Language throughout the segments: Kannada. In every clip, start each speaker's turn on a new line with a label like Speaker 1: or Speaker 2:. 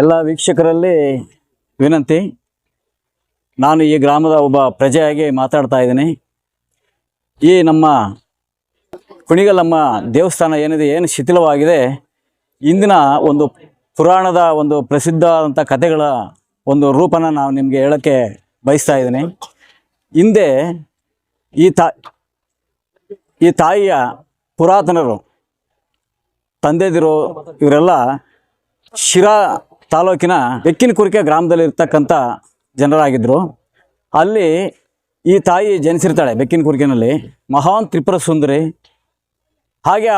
Speaker 1: ಎಲ್ಲ ವೀಕ್ಷಕರಲ್ಲಿ ವಿನಂತಿ. ನಾನು ಈ ಗ್ರಾಮದ ಒಬ್ಬ ಪ್ರಜೆಯಾಗಿ ಮಾತಾಡ್ತಾ ಇದ್ದೀನಿ. ಈ ನಮ್ಮ ಕುಣಿಗಲಮ್ಮ ದೇವಸ್ಥಾನ ಏನಿದೆ, ಏನು ಶಿಥಿಲವಾಗಿದೆ, ಇಂದಿನ ಒಂದು ಪುರಾಣದ ಒಂದು ಪ್ರಸಿದ್ಧವಾದಂಥ ಕಥೆಗಳ ಒಂದು ರೂಪನ ನಾವು ನಿಮಗೆ ಹೇಳೋಕ್ಕೆ ಬಯಸ್ತಾ ಇದ್ದೀನಿ. ಹಿಂದೆ ಈ ತಾ, ಈ ತಾಯಿಯ ಪುರಾತನರು, ತಂದೆದಿರು ಇವರೆಲ್ಲ ಶಿರಾ ತಾಲೂಕಿನ ಬೆಕ್ಕಿನ ಕುರಿಕೆ ಗ್ರಾಮದಲ್ಲಿ ಇರ್ತಕ್ಕಂಥ ಜನರಾಗಿದ್ದರು ಅಲ್ಲಿ ಈ ತಾಯಿ ಜನಿಸಿರ್ತಾಳೆ ಬೆಕ್ಕಿನ ಕುರಿಕೆನಲ್ಲಿ ಮಹಾನ್ ತ್ರಿಪುರ ಸುಂದರಿ. ಹಾಗೆ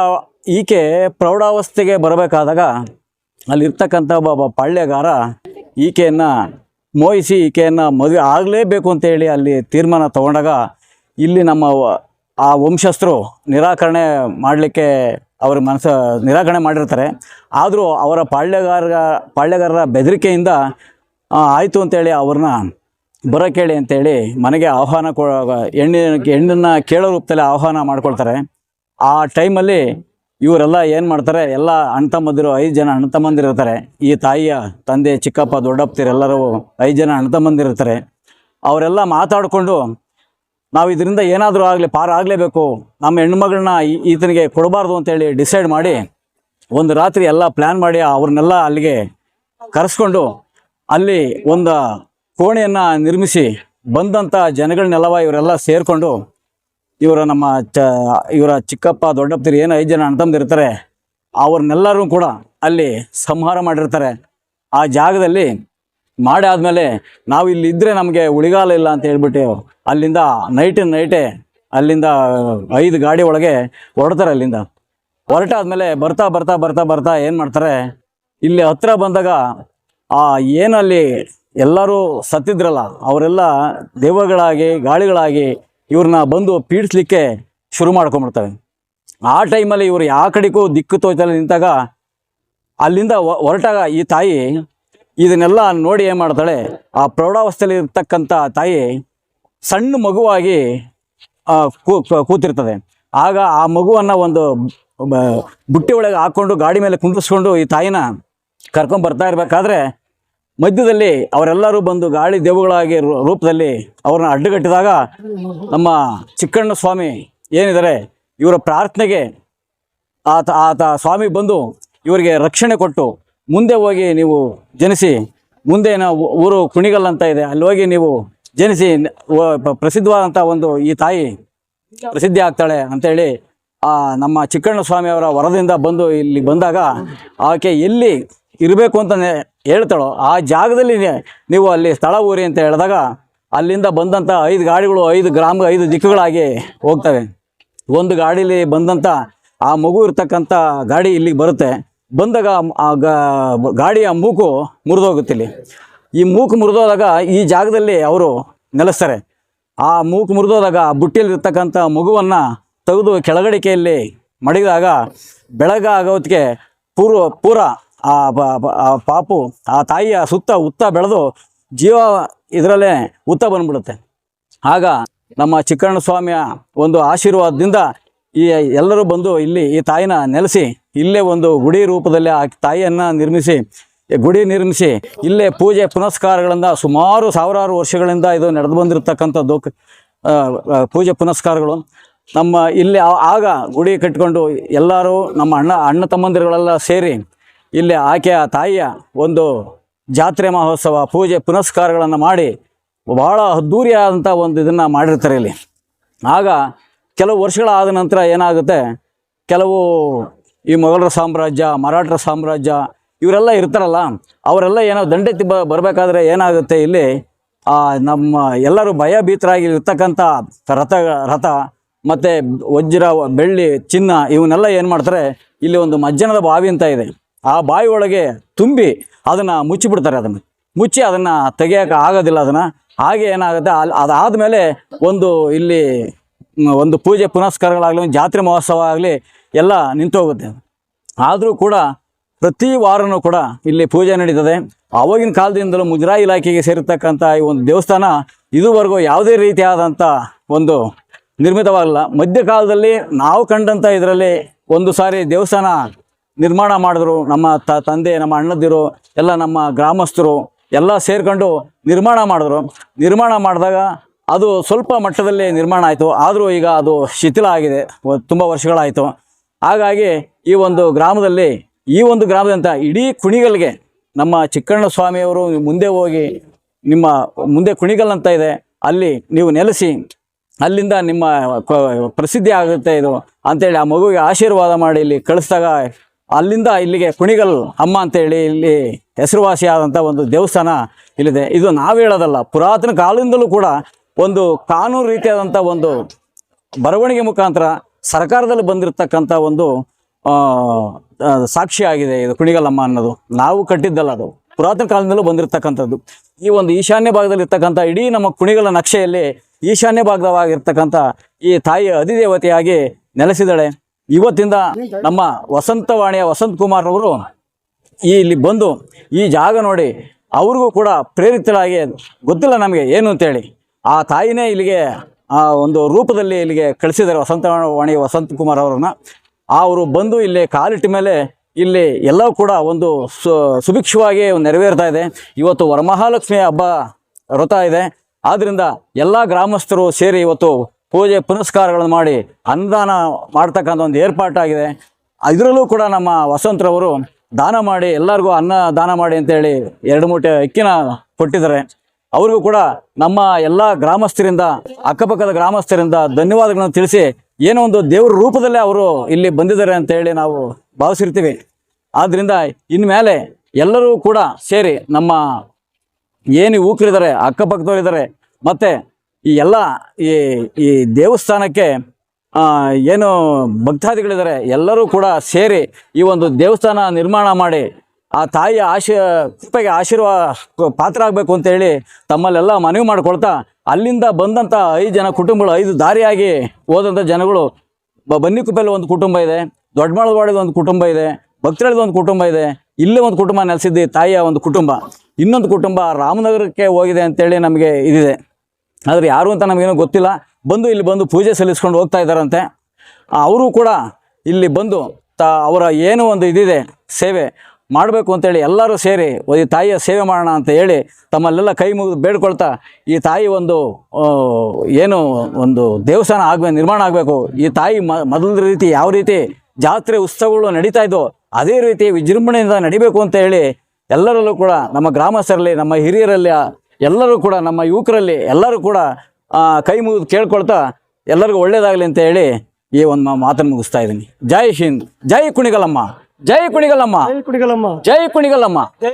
Speaker 1: ಈಕೆ ಪ್ರೌಢಾವಸ್ಥೆಗೆ ಬರಬೇಕಾದಾಗ ಅಲ್ಲಿರ್ತಕ್ಕಂಥ ಒಬ್ಬ ಪಾಳ್ಯಗಾರ ಈಕೆಯನ್ನು ಮೋಹಿಸಿ ಈಕೆಯನ್ನು ಮದುವೆ ಆಗಲೇಬೇಕು ಅಂತೇಳಿ ಅಲ್ಲಿ ತೀರ್ಮಾನ ತಗೊಂಡಾಗ ಇಲ್ಲಿ ನಮ್ಮ ಆ ವಂಶಸ್ಥರು ನಿರಾಕರಣೆ ಮಾಡಲಿಕ್ಕೆ ಅವ್ರ ಮನಸ್ಸು ನಿರಾಕರಣೆ ಮಾಡಿರ್ತಾರೆ. ಆದರೂ ಅವರ ಪಾಳ್ಯಗಾರ ಪಾಳ್ಯಗಾರರ ಬೆದರಿಕೆಯಿಂದ ಆಯಿತು ಅಂತೇಳಿ ಅವ್ರನ್ನ ಬರೋ ಕೇಳಿ ಅಂತೇಳಿ ಮನೆಗೆ ಆಹ್ವಾನ ಕೊ ಹೆಣ್ಣಿನ ಹೆಣ್ಣನ್ನು ಕೇಳೋ ರೂಪದಲ್ಲಿ ಆಹ್ವಾನ ಮಾಡ್ಕೊಳ್ತಾರೆ. ಆ ಟೈಮಲ್ಲಿ ಇವರೆಲ್ಲ ಏನು ಮಾಡ್ತಾರೆ, ಎಲ್ಲ ಅಣ್ಣ ತಮ್ಮಂದಿರು ಐದು ಜನ ಅಣ್ಣ ತಮ್ಮಂದಿರ್ತಾರೆ ಈ ತಾಯಿಯ ತಂದೆ, ಚಿಕ್ಕಪ್ಪ ದೊಡ್ಡಪ್ಪತಿರು ಎಲ್ಲರೂ ಐದು ಜನ ಅಣ್ಣ ತಮ್ಮಂದಿರಿರ್ತಾರೆ ಅವರೆಲ್ಲ ಮಾತಾಡಿಕೊಂಡು ನಾವು ಇದರಿಂದ ಏನಾದರೂ ಆಗಲಿ ಪಾರ ಆಗಲೇಬೇಕು. ನಮ್ಮ ಹೆಣ್ಮಗಳನ್ನ ಈತನಿಗೆ ಕೊಡಬಾರ್ದು ಅಂತೇಳಿ ಡಿಸೈಡ್ ಮಾಡಿ ಒಂದು ರಾತ್ರಿ ಎಲ್ಲ ಪ್ಲ್ಯಾನ್ ಮಾಡಿ ಅವ್ರನ್ನೆಲ್ಲ ಅಲ್ಲಿಗೆ ಕರೆಸ್ಕೊಂಡು ಅಲ್ಲಿ ಒಂದು ಕೋಣೆಯನ್ನು ನಿರ್ಮಿಸಿ ಬಂದಂಥ ಜನಗಳನ್ನೆಲ್ಲವ ಇವರೆಲ್ಲ ಸೇರಿಕೊಂಡು ಇವರ ನಮ್ಮ ಚ ಇವರ ಚಿಕ್ಕಪ್ಪ ದೊಡ್ಡಪ್ಪತಿರು ಏನು ಐದು ಜನ ಅಣ್ತಂದಿರ್ತಾರೆ ಅವ್ರನ್ನೆಲ್ಲರೂ ಕೂಡ ಅಲ್ಲಿ ಸಂಹಾರ ಮಾಡಿರ್ತಾರೆ. ಆ ಜಾಗದಲ್ಲಿ ಮಾಡಿ ಆದಮೇಲೆ ನಾವು ಇಲ್ಲಿ ಇದ್ದರೆ ನಮಗೆ ಉಳಿಗಾಲ ಇಲ್ಲ ಅಂತ ಹೇಳ್ಬಿಟ್ಟು ಅಲ್ಲಿಂದ ನೈಟ್ ನೈಟೇ ಅಲ್ಲಿಂದ ಐದು ಗಾಡಿ ಒಳಗೆ ಹೊರಡ್ತಾರೆ ಅಲ್ಲಿಂದ. ಹೊರಟಾದ್ಮೇಲೆ ಬರ್ತಾ ಬರ್ತಾ ಬರ್ತಾ ಬರ್ತಾ ಏನು ಮಾಡ್ತಾರೆ? ಇಲ್ಲಿ ಹತ್ರ ಬಂದಾಗ, ಆ ಏನಲ್ಲಿ ಎಲ್ಲರೂ ಸತ್ತಿದ್ರಲ್ಲ, ಅವರೆಲ್ಲ ದೇವಗಳಾಗಿ ಗಾಳಿಗಳಾಗಿ ಇವ್ರನ್ನ ಬಂದು ಪೀಡಿಸ್ಲಿಕ್ಕೆ ಶುರು ಮಾಡ್ಕೊಂಬಿಡ್ತಾರೆ ಆ ಟೈಮಲ್ಲಿ ಇವರು ಯಾವ ಕಡೆಗೂ ದಿಕ್ಕು ತೋಚಲ್ಲಿ ನಿಂತಾಗ, ಅಲ್ಲಿಂದ ಹೊರಟಾಗ ಈ ತಾಯಿ ಇದನ್ನೆಲ್ಲ ನೋಡಿ ಏನು ಮಾಡ್ತಾಳೆ? ಆ ಪ್ರೌಢಾವಸ್ಥೆಯಲ್ಲಿ ಇರ್ತಕ್ಕಂಥ ತಾಯಿ ಸಣ್ಣ ಮಗುವಾಗಿ ಕೂತಿರ್ತದೆ. ಆಗ ಆ ಮಗುವನ್ನು ಒಂದು ಬುಟ್ಟಿ ಒಳಗೆ ಹಾಕ್ಕೊಂಡು ಗಾಡಿ ಮೇಲೆ ಕುಂದಿಸ್ಕೊಂಡು ಈ ತಾಯಿನ ಕರ್ಕೊಂಡು ಬರ್ತಾ ಇರಬೇಕಾದ್ರೆ ಮಧ್ಯದಲ್ಲಿ ಅವರೆಲ್ಲರೂ ಬಂದು ಗಾಳಿ ದೇವುಗಳಾಗಿ ರೂಪದಲ್ಲಿ ಅವ್ರನ್ನ ಅಡ್ಡಗಟ್ಟಿದಾಗ ನಮ್ಮ ಚಿಕ್ಕಣ್ಣ ಸ್ವಾಮಿ ಏನಿದ್ದಾರೆ, ಇವರ ಪ್ರಾರ್ಥನೆಗೆ ಆತ ಆತ ಸ್ವಾಮಿ ಬಂದು ಇವರಿಗೆ ರಕ್ಷಣೆ ಕೊಟ್ಟು ಮುಂದೆ ಹೋಗಿ ನೀವು ಜನಿಸಿ, ಮುಂದೆ ನಾವು ಊರು ಕುಣಿಗಲ್ ಅಂತ ಇದೆ, ಅಲ್ಲಿ ಹೋಗಿ ನೀವು ಜನಿಸಿ ಪ್ರಸಿದ್ಧವಾದಂಥ ಒಂದು ಈ ತಾಯಿ ಪ್ರಸಿದ್ಧಿ ಆಗ್ತಾಳೆ ಅಂತೇಳಿ ಆ ನಮ್ಮ ಚಿಕ್ಕಣ್ಣ ಸ್ವಾಮಿ ಅವರ ವರದಿಂದ ಬಂದು ಇಲ್ಲಿ ಬಂದಾಗ ಆಕೆ ಎಲ್ಲಿ ಇರಬೇಕು ಅಂತ ಹೇಳ್ತಾಳೋ, ಆ ಜಾಗದಲ್ಲಿ ನೀವು ಅಲ್ಲಿ ಸ್ಥಳ ಊರಿ ಅಂತ ಹೇಳಿದಾಗ ಅಲ್ಲಿಂದ ಬಂದಂಥ ಐದು ಗಾಡಿಗಳು, ಐದು ಗ್ರಾಮ, ಐದು ದಿಕ್ಕುಗಳಾಗಿ ಹೋಗ್ತವೆ. ಒಂದು ಗಾಡೀಲಿ ಬಂದಂಥ ಆ ಮಗು ಇರ್ತಕ್ಕಂಥ ಗಾಡಿ ಇಲ್ಲಿಗೆ ಬರುತ್ತೆ. ಬಂದಾಗ ಆ ಗಾಡಿಯ ಮೂಕು ಮುರಿದೋಗುತ್ತೆ ಇಲ್ಲಿ ಈ ಮೂಕು ಮುರಿದೋದಾಗ ಈ ಜಾಗದಲ್ಲಿ ಅವರು ನೆಲೆಸ್ತಾರೆ. ಆ ಮೂಕು ಮುರಿದೋದಾಗ ಆ ಬುಟ್ಟಿಯಲ್ಲಿ ಇರ್ತಕ್ಕಂಥ ಮಗುವನ್ನು ತೆಗೆದು ಕೆಳಗಡಿಕೆಯಲ್ಲಿ ಮಡಗಿದಾಗ ಬೆಳಗಾಗೋದಕ್ಕೆ ಪೂರ್ವ ಪೂರ ಆ ಪಾಪು, ಆ ತಾಯಿಯ ಸುತ್ತ ಉತ್ತ ಬೆಳೆದು ಜೀವ ಇದರಲ್ಲೇ ಉತ್ತ ಬಂದ್ಬಿಡುತ್ತೆ. ಆಗ ನಮ್ಮ ಚಿಕ್ಕಣ್ಣ ಸ್ವಾಮಿಯ ಒಂದು ಆಶೀರ್ವಾದದಿಂದ ಈ ಎಲ್ಲರೂ ಬಂದು ಇಲ್ಲಿ ಈ ತಾಯಿನ ನೆಲೆಸಿ, ಇಲ್ಲೇ ಒಂದು ಗುಡಿ ರೂಪದಲ್ಲಿ ಆ ತಾಯಿಯನ್ನು ನಿರ್ಮಿಸಿ ಗುಡಿ ನಿರ್ಮಿಸಿ, ಇಲ್ಲೇ ಪೂಜೆ ಪುನಸ್ಕಾರಗಳಿಂದ ಸುಮಾರು ಸಾವಿರಾರು ವರ್ಷಗಳಿಂದ ಇದು ನಡೆದು ಬಂದಿರತಕ್ಕಂಥದ್ದು ಪೂಜೆ ಪುನಸ್ಕಾರಗಳು. ನಮ್ಮ ಇಲ್ಲಿ ಆಗ ಗುಡಿ ಕಟ್ಕೊಂಡು ಎಲ್ಲರೂ ನಮ್ಮ ಅಣ್ಣ ಅಣ್ಣ ತಮ್ಮಂದಿರುಗಳೆಲ್ಲ ಸೇರಿ ಇಲ್ಲಿ ಆಕೆಯ ತಾಯಿಯ ಒಂದು ಜಾತ್ರೆ ಮಹೋತ್ಸವ, ಪೂಜೆ ಪುನಸ್ಕಾರಗಳನ್ನು ಮಾಡಿ ಭಾಳ ಅದ್ಧೂರಿಯಾದಂಥ ಒಂದು ಇದನ್ನು ಮಾಡಿರ್ತಾರೆ ಇಲ್ಲಿ. ಆಗ ಕೆಲವು ವರ್ಷಗಳಾದ ನಂತರ ಏನಾಗುತ್ತೆ? ಕೆಲವು ಈ ಮೊಘಲರ ಸಾಮ್ರಾಜ್ಯ, ಮರಾಠರ ಸಾಮ್ರಾಜ್ಯ ಇವರೆಲ್ಲ ಇರ್ತಾರಲ್ಲ, ಅವರೆಲ್ಲ ಏನೋ ದಂಡೆತ್ತಿ ಬ, ಬರಬೇಕಾದ್ರೆ ಏನಾಗುತ್ತೆ ಇಲ್ಲಿ? ನಮ್ಮ ಎಲ್ಲರೂ ಭಯಭೀತರಾಗಿ ಇರ್ತಕ್ಕಂಥ ರಥ ರಥ ಮತ್ತು ವಜ್ರ, ಬೆಳ್ಳಿ, ಚಿನ್ನ ಇವನ್ನೆಲ್ಲ ಏನು ಮಾಡ್ತಾರೆ? ಇಲ್ಲಿ ಒಂದು ಮಜ್ಜನದ ಬಾವಿ ಅಂತ ಇದೆ. ಆ ಬಾವಿ ಒಳಗೆ ತುಂಬಿ ಅದನ್ನು ಮುಚ್ಚಿಬಿಡ್ತಾರೆ ಅದನ್ನು. ಮುಚ್ಚಿ ಅದನ್ನು ತೆಗೆಯೋಕೆ ಆಗೋದಿಲ್ಲ ಅದನ್ನು. ಹಾಗೆ ಏನಾಗುತ್ತೆ? ಅಲ್ಲಿ ಅದಾದಮೇಲೆ ಒಂದು ಇಲ್ಲಿ ಒಂದು ಪೂಜೆ ಪುನಸ್ಕಾರಗಳಾಗಲಿ, ಒಂದು ಜಾತ್ರೆ ಮಹೋತ್ಸವ ಆಗಲಿ ಎಲ್ಲ ನಿಂತೋಗುತ್ತೆ. ಆದರೂ ಕೂಡ ಪ್ರತಿ ವಾರನೂ ಕೂಡ ಇಲ್ಲಿ ಪೂಜೆ ನಡೀತದೆ. ಆವಾಗಿನ ಕಾಲದಿಂದಲೂ ಮುಜರಾಯಿ ಇಲಾಖೆಗೆ ಸೇರಿರ್ತಕ್ಕಂಥ ಈ ಒಂದು ದೇವಸ್ಥಾನ ಇದುವರೆಗೂ ಯಾವುದೇ ರೀತಿಯಾದಂಥ ಒಂದು ನಿರ್ಮಿತವಾಗಲ್ಲ ಮಧ್ಯಕಾಲದಲ್ಲಿ ನಾವು ಕಂಡಂಥ ಇದರಲ್ಲಿ ಒಂದು ಸಾರಿ ದೇವಸ್ಥಾನ ನಿರ್ಮಾಣ ಮಾಡಿದ್ರು. ನಮ್ಮ ತ, ತಂದೆ, ನಮ್ಮ ಅಣ್ಣದಿರು, ಎಲ್ಲ ನಮ್ಮ ಗ್ರಾಮಸ್ಥರು ಎಲ್ಲ ಸೇರಿಕೊಂಡು ನಿರ್ಮಾಣ ಮಾಡಿದ್ರು. ನಿರ್ಮಾಣ ಮಾಡಿದಾಗ ಅದು ಸ್ವಲ್ಪ ಮಟ್ಟದಲ್ಲಿ ನಿರ್ಮಾಣ ಆಯಿತು. ಆದರೂ ಈಗ ಅದು ಶಿಥಿಲ ಆಗಿದೆ. ತುಂಬ ವರ್ಷಗಳಾಯಿತು. ಹಾಗಾಗಿ ಈ ಒಂದು ಗ್ರಾಮದಲ್ಲಿ, ಈ ಒಂದು ಗ್ರಾಮದಂತ ಇಡೀ ಕುಣಿಗಲ್ಗೆ ನಮ್ಮ ಚಿಕ್ಕಣ್ಣ ಸ್ವಾಮಿಯವರು ಮುಂದೆ ಹೋಗಿ ನಿಮ್ಮ ಮುಂದೆ ಕುಣಿಗಲ್ ಅಂತ ಇದೆ. ಅಲ್ಲಿ ನೀವು ನೆಲೆಸಿ, ಅಲ್ಲಿಂದ ನಿಮ್ಮ ಪ್ರಸಿದ್ಧಿ ಆಗುತ್ತೆ ಇದು ಅಂತೇಳಿ ಆ ಮಗುವಿಗೆ ಆಶೀರ್ವಾದ ಮಾಡಿ ಇಲ್ಲಿ ಕಳಿಸಿದಾಗ ಅಲ್ಲಿಂದ ಇಲ್ಲಿಗೆ ಕುಣಿಗಲ್ ಅಮ್ಮ ಅಂತೇಳಿ ಇಲ್ಲಿ ಹೆಸರುವಾಸಿಯಾದಂಥ ಒಂದು ದೇವಸ್ಥಾನ ಇಲ್ಲಿದೆ. ಇದು ನಾವು ಹೇಳೋದಲ್ಲ, ಪುರಾತನ ಕಾಲದಿಂದಲೂ ಕೂಡ ಒಂದು ಕಾನೂನು ರೀತಿಯಾದಂಥ ಒಂದು ಬರವಣಿಗೆ ಮುಖಾಂತರ ಸರ್ಕಾರದಲ್ಲಿ ಬಂದಿರತಕ್ಕಂಥ ಒಂದು ಸಾಕ್ಷಿ ಆಗಿದೆ ಇದು ಕುಣಿಗಲಮ್ಮ ಅನ್ನೋದು. ನಾವು ಕಟ್ಟಿದ್ದಲ್ಲ ಅದು. ಪುರಾತನ ಕಾಲದಿಂದಲೂ ಬಂದಿರತಕ್ಕಂಥದ್ದು. ಈ ಒಂದು ಈಶಾನ್ಯ ಭಾಗದಲ್ಲಿ ಇರ್ತಕ್ಕಂಥ ಇಡೀ ನಮ್ಮ ಕುಣಿಗಲ ನಕ್ಷೆಯಲ್ಲಿ ಈಶಾನ್ಯ ಭಾಗವಾಗಿರ್ತಕ್ಕಂಥ ಈ ತಾಯಿ ಅಧಿದೇವತೆಯಾಗಿ ನೆಲೆಸಿದಳೆ ಇವತ್ತಿಂದ ನಮ್ಮ ವಸಂತವಾಣಿಯ ವಸಂತ್ ಕುಮಾರ್ ಅವರು ಈ ಇಲ್ಲಿ ಬಂದು ಈ ಜಾಗ ನೋಡಿ, ಅವ್ರಿಗೂ ಕೂಡ ಪ್ರೇರಿತರಾಗಿ, ಗೊತ್ತಿಲ್ಲ ನಮಗೆ ಏನು ಅಂತೇಳಿ. ಆ ತಾಯಿನೇ ಇಲ್ಲಿಗೆ ಆ ಒಂದು ರೂಪದಲ್ಲಿ ಇಲ್ಲಿಗೆ ಕಳಿಸಿದ್ದಾರೆ. ವಸಂತವಾಣಿ ವಸಂತ ಕುಮಾರ್ ಅವರನ್ನ. ಅವರು ಬಂದು ಇಲ್ಲಿ ಕಾಲಿಟ್ಟ ಮೇಲೆ ಇಲ್ಲಿ ಎಲ್ಲವೂ ಕೂಡ ಒಂದು ಸು, ಸುಭಿಕ್ಷವಾಗಿ ನೆರವೇರ್ತಾ ಇದೆ. ಇವತ್ತು ವರಮಹಾಲಕ್ಷ್ಮಿ ಹಬ್ಬ ವ್ರತ ಇದೆ. ಆದ್ದರಿಂದ ಎಲ್ಲ ಗ್ರಾಮಸ್ಥರು ಸೇರಿ ಇವತ್ತು ಪೂಜೆ ಪುನಸ್ಕಾರಗಳನ್ನು ಮಾಡಿ ಅನ್ನದಾನ ಮಾಡ್ತಕ್ಕಂಥ ಒಂದು ಏರ್ಪಾಟಾಗಿದೆ. ಇದರಲ್ಲೂ ಕೂಡ ನಮ್ಮ ವಸಂತರವರು ದಾನ ಮಾಡಿ ಎಲ್ಲರಿಗೂ ಅನ್ನ ದಾನ ಮಾಡಿ ಅಂತೇಳಿ ಎರಡು ಮೂಟೆ ಅಕ್ಕಿನ ಕೊಟ್ಟಿದ್ದಾರೆ. ಅವ್ರಿಗೂ ಕೂಡ ನಮ್ಮ ಎಲ್ಲ ಗ್ರಾಮಸ್ಥರಿಂದ, ಅಕ್ಕಪಕ್ಕದ ಗ್ರಾಮಸ್ಥರಿಂದ ಧನ್ಯವಾದಗಳನ್ನು ತಿಳಿಸಿ ಏನೋ ಒಂದು ದೇವ್ರ ರೂಪದಲ್ಲೇ ಅವರು ಇಲ್ಲಿ ಬಂದಿದ್ದಾರೆ ಅಂತ ಹೇಳಿ ನಾವು ಭಾವಿಸಿರ್ತೀವಿ. ಆದ್ದರಿಂದ ಇನ್ಮೇಲೆ ಎಲ್ಲರೂ ಕೂಡ ಸೇರಿ ನಮ್ಮ ಏನು ಯುವಕರಿದ್ದಾರೆ ಅಕ್ಕಪಕ್ಕದವರಿದ್ದಾರೆ ಮತ್ತು ಈ ಎಲ್ಲ ಈ ಈ ದೇವಸ್ಥಾನಕ್ಕೆ ಏನು ಭಕ್ತಾದಿಗಳಿದ್ದಾರೆ ಎಲ್ಲರೂ ಕೂಡ ಸೇರಿ ಈ ಒಂದು ದೇವಸ್ಥಾನ ನಿರ್ಮಾಣ ಮಾಡಿ ಆ ತಾಯಿಯ ಆಶೀ, ಕೃಪೆಗೆ ಆಶೀರ್ವಾದ ಪಾತ್ರ ಆಗಬೇಕು ಅಂತೇಳಿ ತಮ್ಮಲ್ಲೆಲ್ಲ ಮನವಿ ಮಾಡ್ಕೊಳ್ತಾ ಅಲ್ಲಿಂದ ಬಂದಂಥ ಐದು ಜನ ಕುಟುಂಬಗಳು, ಐದು ದಾರಿಯಾಗಿ ಹೋದಂಥ ಜನಗಳು ಬನ್ನಿ ಕುಪ್ಪೆಯಲ್ಲಿ ಒಂದು ಕುಟುಂಬ ಇದೆ ದೊಡ್ಡಮಾಳವಾಡಿದ ಒಂದು ಕುಟುಂಬ ಇದೆ ಭಕ್ತರಳಿದ ಒಂದು ಕುಟುಂಬ ಇದೆ, ಇಲ್ಲೇ ಒಂದು ಕುಟುಂಬ ನೆಲೆಸಿದ್ದು ತಾಯಿಯ ಒಂದು ಕುಟುಂಬ. ಇನ್ನೊಂದು ಕುಟುಂಬ ರಾಮನಗರಕ್ಕೆ ಹೋಗಿದೆ ಅಂತೇಳಿ ನಮಗೆ ಇದಿದೆ. ಆದರೆ ಯಾರು ಅಂತ ನಮಗೇನು ಗೊತ್ತಿಲ್ಲ. ಬಂದು ಇಲ್ಲಿ ಬಂದು ಪೂಜೆ ಸಲ್ಲಿಸ್ಕೊಂಡು ಹೋಗ್ತಾ ಇದ್ದಾರಂತೆ. ಅವರು ಕೂಡ ಇಲ್ಲಿ ಬಂದು ತ, ಅವರ ಏನು ಒಂದು ಇದಿದೆ, ಸೇವೆ. ಮಾಡಬೇಕು ಅಂತೇಳಿ ಎಲ್ಲರೂ ಸೇರಿ ಈ ತಾಯಿಯ ಸೇವೆ ಮಾಡೋಣ ಅಂತ ಹೇಳಿ ತಮ್ಮಲ್ಲೆಲ್ಲ ಕೈ ಮುಗಿದು ಬೇಡ್ಕೊಳ್ತಾ ಈ ತಾಯಿ ಒಂದು ಏನು ಒಂದು ದೇವಸ್ಥಾನ ಆಗಬೇಕು, ನಿರ್ಮಾಣ ಆಗಬೇಕು. ಈ ತಾಯಿ ಮೊದಲ ರೀತಿ ಯಾವ ರೀತಿ ಜಾತ್ರೆ ಉತ್ಸವಗಳು ನಡೀತಾ ಇದ್ದೋ ಅದೇ ರೀತಿ ವಿಜೃಂಭಣೆಯಿಂದ ನಡಿಬೇಕು ಅಂತ ಹೇಳಿ ಎಲ್ಲರಲ್ಲೂ ಕೂಡ ನಮ್ಮ ಗ್ರಾಮಸ್ಥರಲ್ಲಿ, ನಮ್ಮ ಹಿರಿಯರಲ್ಲಿ, ಎಲ್ಲರೂ ಕೂಡ ನಮ್ಮ ಯುವಕರಲ್ಲಿ ಎಲ್ಲರೂ ಕೂಡ ಕೈ ಮುಗಿದು ಕೇಳ್ಕೊಳ್ತಾ ಎಲ್ಲರಿಗೂ ಒಳ್ಳೆಯದಾಗಲಿ ಅಂತ ಹೇಳಿ ಈ ಒಂದು ಮಾತನ್ನು ಮುಗಿಸ್ತಾ ಇದ್ದೀನಿ. ಜೈ ಹಿಂದ್, ಜೈ ಕುಣಿಗಲಮ್ಮ. ಜೈ ಕುಣಿಗಲಮ್ಮ
Speaker 2: ಕುಡಿಗಲಮ್ಮ
Speaker 1: ಜೈ ಕುಣಿಗಲಮ್ಮ